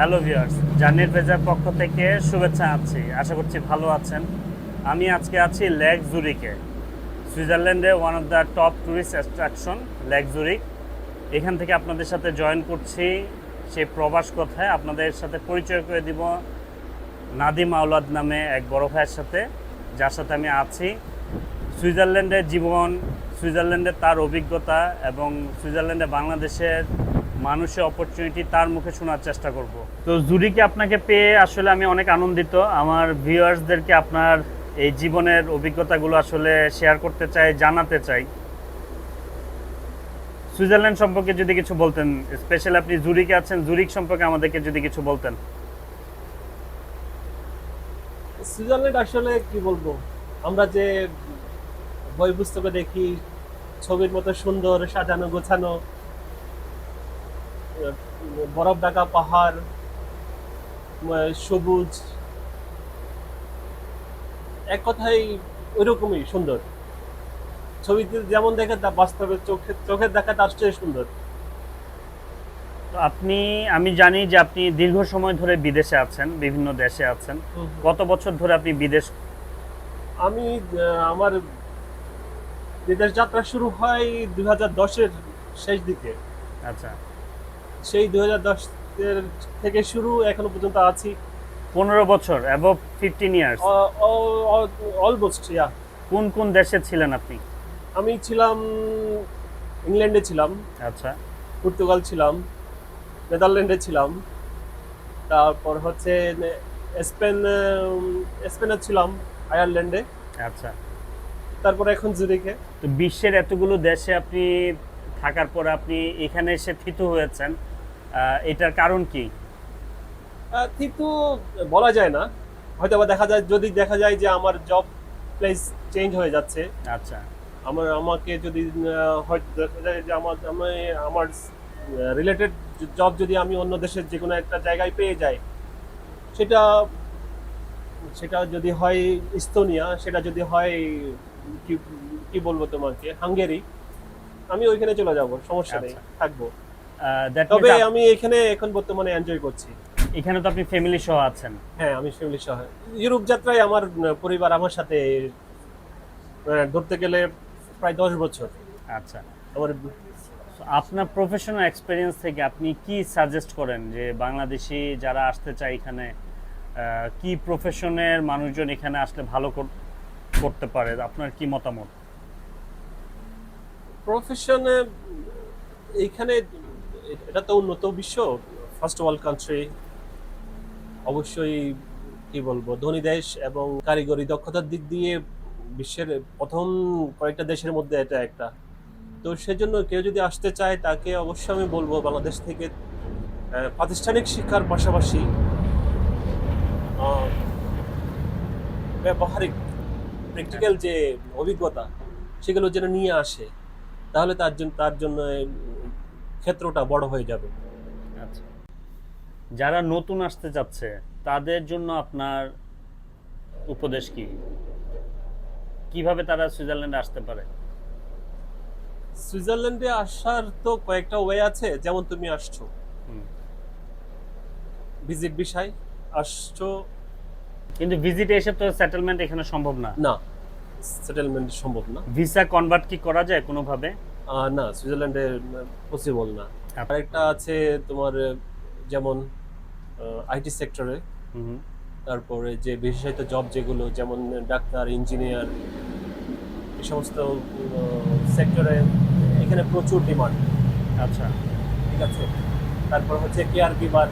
Hello viewers জার্নির পেজার পক্ষ থেকে শুভেচ্ছা আছি আশা করছি ভালো আছেন। আমি আজকে আছি লেক জুরিকে সুইজারল্যান্ডে one of the top tourist attraction lake Zurich এখান থেকে আপনাদের সাথে জয়েন করছি সেই প্রবাস কথায়। আপনাদের সাথে পরিচয় করে দিব নাদিম আওলাদ নামে এক বড় ভাইয়ের সাথে, যার সাথে আমি আছি। সুইজারল্যান্ডের জীবন সুইজারল্যান্ডে তার অভিজ্ঞতা এবং সুইজারল্যান্ডে বাংলাদেশের মানুষের অপরচুনিটি তার মুখে শোনার চেষ্টা করব। তো জুরিকে আপনাকে পেয়ে আসলে আমি অনেক আনন্দিত। আমার ভিউয়ার্সদেরকে আপনার এই জীবনের অভিজ্ঞতাগুলো আসলে শেয়ার করতে চাই, জানাতে চাই। সুইজারল্যান্ড সম্পর্কে যদি কিছু বলতেন স্পেশালি আপনি জুরিকে আছেন, জুরিক সম্পর্কে আমাদেরকে যদি কিছু বলতেন। সুইজারল্যান্ড আসলে কি বলব? আমরা যে বই পুস্তকে দেখি, ছবির মতো সুন্দর, সাজানো, গোছানো বরফ ঢাকা পাহাড় সবুজ। এক কথাই ওইরকমই সুন্দর। ছবিতে যেমন দেখে তা বাস্তবে চোখে চোখের দেখা তার চেয়ে সুন্দর আপনি আমি জানি যে আপনি দীর্ঘ সময় ধরে বিদেশে আছেন বিভিন্ন দেশে আছেন। কত বছর ধরে আপনি বিদেশ? আমি আমার বিদেশ যাত্রা শুরু হয় দুই হাজার দশের শেষ দিকে। আচ্ছা। সেই দু হাজার দশ থেকে শুরু এখনও পর্যন্ত আছি। পনেরো বছর above fifteen years almost yeah কোন কোন দেশে ছিলেন আপনি? আমি ছিলাম ইংল্যান্ডে ছিলাম। আচ্ছা। পর্তুগাল ছিলাম নেদারল্যান্ডে ছিলাম। তারপর হচ্ছে স্পেন স্পেনে ছিলাম আয়ারল্যান্ডে। আচ্ছা। তারপর এখন জুরিকে তো বিশ্বের এতগুলো দেশে আপনি থাকার পর আপনি এখানে এসে থিত হয়েছেন। এটার কারণ কি? কিন্তু বলা যায় না। হয়তো বা দেখা যায় যদি দেখা যায় যে আমার জব প্লেস চেঞ্জ হয়ে যাচ্ছে আচ্ছা। আমার আমাকে যদি হয়তো দেখা যায় যে আমার আমি আমার রিলেটেড জব যদি আমি অন্য দেশের যে কোনো একটা জায়গায় পেয়ে যাই সেটা সেটা যদি হয় ইস্তোনিয়া সেটা যদি হয় কি কি বলব তোমাকে হাঙ্গেরি আমি ওইখানে চলে যাব সমস্যা নেই আচ্ছা। থাকব। তবে আমি এখানে এখন বর্তমানে এনজয় করছি। এখানে তো আপনি ফ্যামিলি সহ আছেন। হ্যাঁ আমি ফ্যামিলি সহ। ইউরোপ যাত্রায় আমার পরিবার আমার সাথে ধরতে গেলে প্রায় দশ বছর। আচ্ছা। আমার আপনার প্রফেশনাল এক্সপিরিয়েন্স থেকে আপনি কি সাজেস্ট করেন যে বাংলাদেশি যারা আসতে চায় এখানে কি প্রফেশনের মানুষজন এখানে আসলে ভালো করতে পারে? আপনার কি মতামত? প্রফেশনে এইখানে এটা তো উন্নত বিশ্ব। ফার্স্ট ওয়ার্ল্ড কান্ট্রি অবশ্যই কি বলব, ধনী দেশ এবং কারিগরি দক্ষতার দিক দিয়ে বিশ্বের প্রথম কয়েকটা দেশের মধ্যে এটা একটা। তো সেজন্য কেউ যদি আসতে চায়, তাকে অবশ্যই আমি বলব বাংলাদেশ থেকে প্রাতিষ্ঠানিক শিক্ষার পাশাপাশি ব্যবহারিক প্র্যাকটিক্যাল যে অভিজ্ঞতা, সেগুলো যেন নিয়ে আসে, তাহলে তার জন্য তার জন্য ক্ষেত্রটা বড় হয়ে যাবে। আচ্ছা। যারা নতুন আসতে যাচ্ছে তাদের জন্য আপনার উপদেশ কি? কীভাবে তারা সুইজারল্যান্ডে আসতে পারে? সুইজারল্যান্ডে আসার তো কয়েকটা ওয়ে আছে যেমন তুমি আসছো। ভিজিট বিষয় আসছো। কিন্তু ভিজিটে এসে তো সেটেলমেন্ট এখানে সম্ভব না। না সেটেলমেন্ট সম্ভব না। ভিসা কনভার্ট কি করা যায় কোনোভাবে? না সুইজারল্যান্ডে পসিবল না। আরেকটা আছে তোমার যেমন আইটি সেক্টরে হুম। তারপরে যে বিশেষায়িত জব যেগুলো যেমন ডাক্তার ইঞ্জিনিয়ার এই সমস্ত সেক্টরে এখানে প্রচুর ডিমান্ড আচ্ছা। ঠিক আছে? তারপর হচ্ছে কেয়ার গিভার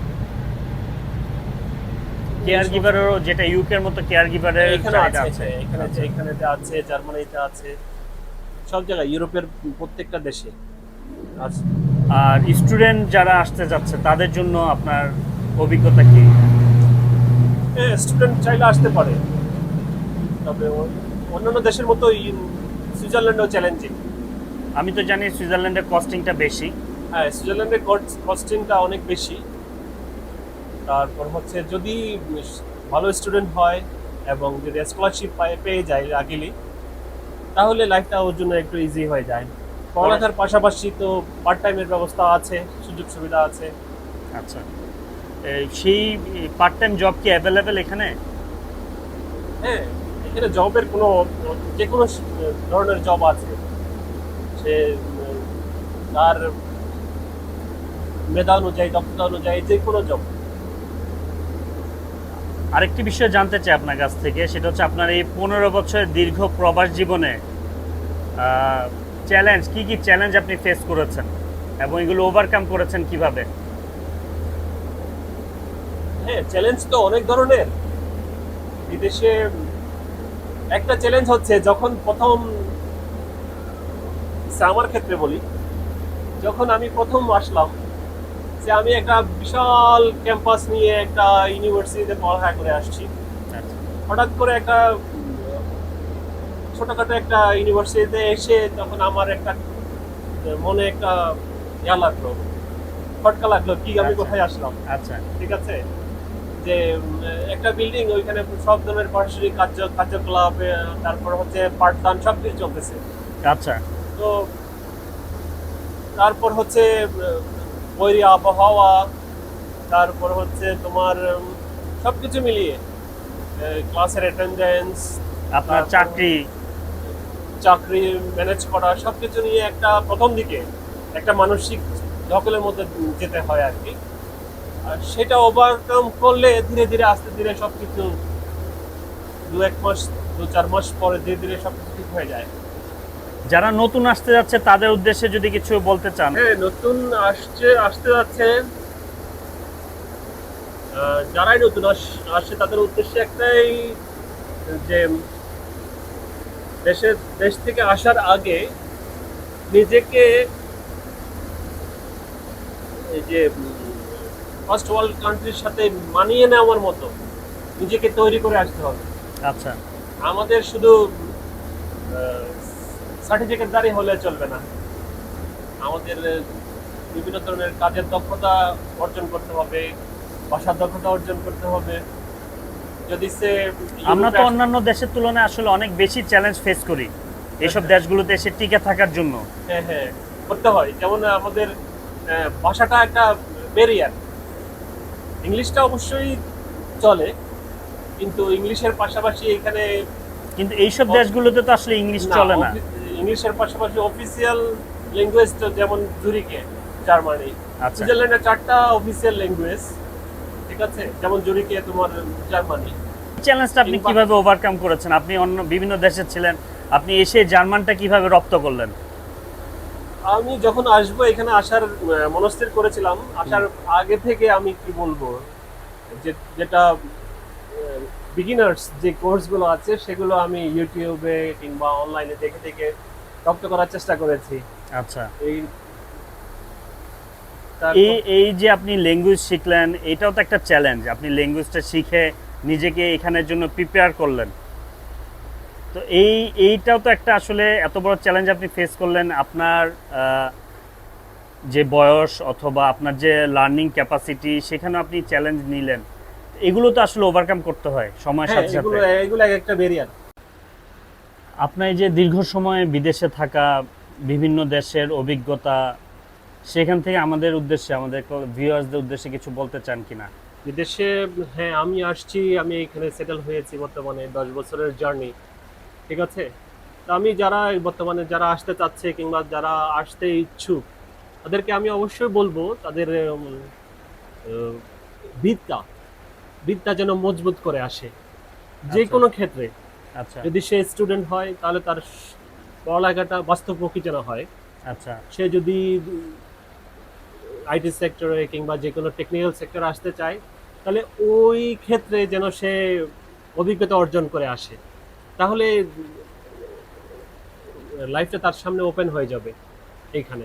কেয়ার গিভারেরও যেটা ইউকের মতো কেয়ার গিভারের এখানে আছে আছে। এখানে আচ্ছা। এখানেতে আছে জার্মানিতে আছে। সব জায়গায় ইউরোপের প্রত্যেকটা দেশে। আর স্টুডেন্ট যারা আসতে যাচ্ছে তাদের জন্য আপনার অভিজ্ঞতা কি? স্টুডেন্ট চাইলে আসতে পারে। তবে অন্যান্য দেশের মতো সুইজারল্যান্ডও চ্যালেঞ্জিং। আমি তো জানি সুইজারল্যান্ডের কস্টিংটা বেশি। হ্যাঁ সুইজারল্যান্ডের কস্টিংটা অনেক বেশি। তারপর হচ্ছে যদি ভালো স্টুডেন্ট হয় এবং যদি স্কলারশিপ পায় পেয়ে যায় আগেলি তাহলে লাইফটা ওর জন্য একটু ইজি হয়ে যায়। পড়ালেখার পাশাপাশি তো পার্ট টাইমের ব্যবস্থা আছে সুযোগ সুবিধা আছে। আচ্ছা। সেই পার্ট টাইম জব কি অ্যাভেলেবেল এখানে? হ্যাঁ এখানে জবের কোনো যে কোনো ধরনের জব আছে। সে তার মেধা অনুযায়ী দক্ষতা অনুযায়ী যে কোনো জব আরেকটি বিষয় জানতে চাই আপনার কাছ থেকে, সেটা হচ্ছে আপনার এই পনেরো বছরের দীর্ঘ প্রবাস জীবনে চ্যালেঞ্জ কি কি চ্যালেঞ্জ আপনি ফেস করেছেন? এবং এগুলো ওভারকাম করেছেন কীভাবে? হ্যাঁ চ্যালেঞ্জ তো অনেক ধরনের। বিদেশে একটা চ্যালেঞ্জ হচ্ছে যখন প্রথম আমার ক্ষেত্রে বলি, যখন আমি প্রথম আসলাম যে আমি একটা বিশাল ক্যাম্পাস নিয়ে একটা ইউনিভার্সিটিতে পড়াশোনা করে আসছি। আচ্ছা। হঠাৎ করে একটা ছোটখাটো একটা ইউনিভার্সিটিতে এসে তখন আমার একটা মনে একটা ইয়া লাগল ফটকা লাগল কি আমি আচ্ছা। কোথায় আসলাম। আচ্ছা। ঠিক আছে? যে একটা বিল্ডিং ওইখানে সব ধরনের পারিশ্রমিক কার্য কার্যকলাপ তারপর হচ্ছে পাঠদান সব কিছু চলতেছে। আচ্ছা। তো তারপর হচ্ছে বৈরী আবহাওয়া তারপর হচ্ছে তোমার উম, সবকিছু মিলিয়ে ক্লাসের অ্যাটেন্ডেন্স আপনার চাকরি। চাকরি ম্যানেজ করা সবকিছু নিয়ে একটা প্রথম দিকে একটা মানসিক ধকলের মধ্যে যেতে হয় আর কি। আর সেটা ওভারকাম করলে ধীরে ধীরে আস্তে ধীরে সবকিছু দু এক মাস দু চার মাস পরে ধীরে ধীরে সবকিছু ঠিক হয়ে যায়। যারা নতুন আসতে যাচ্ছে তাদের উদ্দেশ্যে যদি কিছু বলতে চান। হ্যাঁ নতুন আসছে আসতে যাচ্ছে। যারাই নতুন আসছে তাদের উদ্দেশ্যে একটাই যে দেশের দেশ থেকে আসার আগে নিজেকে এই যে ফার্স্ট ওয়ার্ল্ড কান্ট্রির সাথে মানিয়ে নেওয়ার মতো নিজেকে তৈরি করে আসতে হবে। আচ্ছা। আমাদের শুধু সার্টিফিকেট দাঁড়িয়ে হলে চলবে না। আমাদের বিভিন্ন ধরনের কাজের দক্ষতা অর্জন করতে হবে ভাষার দক্ষতা অর্জন করতে হবে। যদি সে আমরা তো অন্যান্য দেশের তুলনায় আসলে অনেক বেশি চ্যালেঞ্জ ফেস করি। এইসব দেশগুলোতে এসে টিকে থাকার জন্য। হ্যাঁ হ্যাঁ করতে হয়। যেমন আমাদের ভাষাটা একটা ব্যারিয়ার ইংলিশটা অবশ্যই চলে কিন্তু ইংলিশের পাশাপাশি এখানে কিন্তু এইসব দেশগুলোতে তো আসলে ইংলিশ চলে না। ইংলিশের পাশাপাশি অফিসিয়াল ল্যাঙ্গুয়েজ তো যেমন জুরিকে জার্মানি আচ্ছা। সুইজারল্যান্ডে চারটা অফিসিয়াল ল্যাঙ্গুয়েজ ঠিক আছে? যেমন জুরিকে তোমার জার্মানি। চ্যালেঞ্জটা আপনি কীভাবে ওভারকাম করেছেন? আপনি অন্য বিভিন্ন দেশে ছিলেন আপনি এসে জার্মানটা কীভাবে রপ্ত করলেন? আমি যখন আসব এখানে আসার মনস্থির করেছিলাম। আসার আগে থেকে আমি কি বলব? যে যেটা বিগিনার্স যে কোর্সগুলো আছে সেগুলো আমি ইউটিউবে কিংবা অনলাইনে দেখে দেখে রপ্ত করার চেষ্টা করেছি। আচ্ছা। এই এই এই যে আপনি ল্যাঙ্গুয়েজ শিখলেন এটাও তো একটা চ্যালেঞ্জ আপনি ল্যাঙ্গুয়েজটা শিখে নিজেকে এখানের জন্য প্রিপেয়ার করলেন। তো এই এইটাও তো একটা আসলে এত বড় চ্যালেঞ্জ আপনি ফেস করলেন। আপনার যে বয়স অথবা আপনার যে লার্নিং ক্যাপাসিটি সেখানে আপনি চ্যালেঞ্জ নিলেন। এগুলো তো আসলে ওভারকাম করতে হয় সময়ের হ্যাঁ সাথে এগুলো সাথে এগুলো একটা ব্যারিয়ার আপনার এই যে দীর্ঘ সময় বিদেশে থাকা বিভিন্ন দেশের অভিজ্ঞতা সেখান থেকে আমাদের উদ্দেশ্যে আমাদের ভিউয়ার্সদের উদ্দেশ্যে কিছু বলতে চান কিনা? বিদেশে হ্যাঁ আমি আসছি আমি এখানে সেটেল হয়েছি বর্তমানে দশ বছরের জার্নি ঠিক আছে? তো আমি যারা বর্তমানে যারা আসতে চাচ্ছে কিংবা যারা আসতে ইচ্ছুক তাদেরকে আমি অবশ্যই বলব তাদের বিদ্যা। বিদ্যা যেন মজবুত করে আসে। যে আচ্ছা। কোনো ক্ষেত্রে। আচ্ছা। যদি সে স্টুডেন্ট হয় তাহলে তার পড়ালেখাটা বাস্তবমুখী যেন হয়। আচ্ছা। সে যদি আইটি সেক্টরে কিংবা যে কোনো টেকনিক্যাল সেক্টরে আসতে চায় তাহলে ওই ক্ষেত্রে যেন সে অভিজ্ঞতা অর্জন করে আসে। তাহলে লাইফটা তার সামনে ওপেন হয়ে যাবে এইখানে।